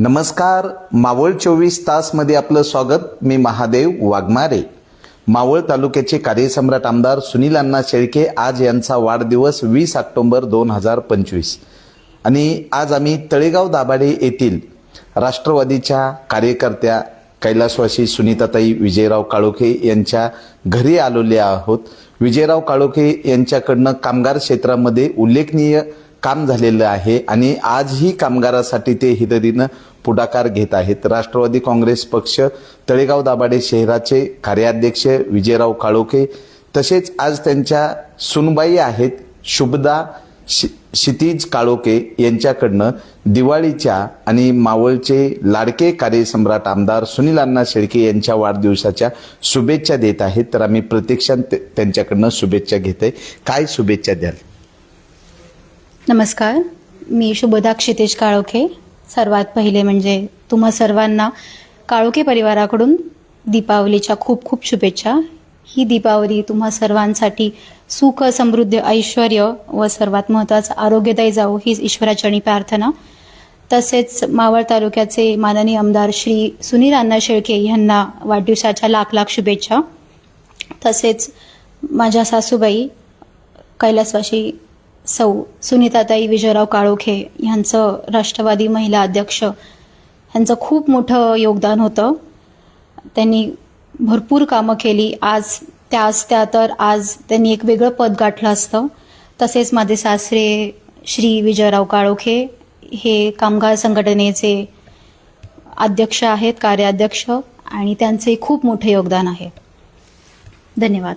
नमस्कार मावळ चोवीस तासमध्ये आपलं स्वागत. मी महादेव वाघमारे. मावळ तालुक्याचे कार्यसम्राट आमदार सुनील अण्णा शेळके आज यांचा वाढदिवस वीस ऑक्टोंबर दोन हजार पंचवीस. आणि आज आम्ही तळेगाव दाभाडे येथील राष्ट्रवादीच्या कार्यकर्त्या कैलासवासी सुनीताताई विजयराव काळोखे यांच्या घरी आलेले आहोत. विजयराव काळोखे यांच्याकडनं कामगार क्षेत्रामध्ये उल्लेखनीय काम झालेलं आहे आणि आजही कामगारासाठी ते हिदरीनं पुढाकार घेत आहेत. राष्ट्रवादी काँग्रेस पक्ष तळेगाव दाभाडे शहराचे कार्याध्यक्ष विजयराव काळोखे तसेच आज त्यांच्या सुनबाई आहेत शुभदा शि क्षितिज काळोखे यांच्याकडनं दिवाळीच्या आणि मावळचे लाडके कार्यसम्राट आमदार सुनील अण्णा शेळके यांच्या वाढदिवसाच्या शुभेच्छा देत आहेत. तर आम्ही प्रत्यक्षात त्यांच्याकडनं शुभेच्छा घेत आहे काय शुभेच्छा द्याल? नमस्कार. मी शुभदा क्षितेश काळोखे. सर्वात पहिले म्हणजे तुम्हा सर्वांना काळोखे परिवाराकडून दीपावलीच्या खूप खूप शुभेच्छा. ही दीपावली तुम्हा सर्वांसाठी सुख समृद्ध ऐश्वर व सर्वात महत्त्वाचं आरोग्यदायी जावो हीच ईश्वराचरणी प्रार्थना. तसेच मावळ तालुक्याचे माननीय आमदार श्री सुनील अण्णा शेळके यांना वाढदिवसाच्या लाख लाख शुभेच्छा. तसेच माझ्या सासूबाई कैलासवाशी सौ सुनीताताई विजयराव काळोखे यांचं राष्ट्रवादी महिला अध्यक्ष यांचं खूप मोठं योगदान होतं. त्यांनी भरपूर कामं केली. आज त्या असत्या तर आज त्यांनी एक वेगळं पद गाठलं असतं. तसेच माझे सासरे श्री विजयराव काळोखे हे कामगार संघटनेचे अध्यक्ष आहेत कार्याध्यक्ष आणि त्यांचे खूप मोठं योगदान आहे. धन्यवाद.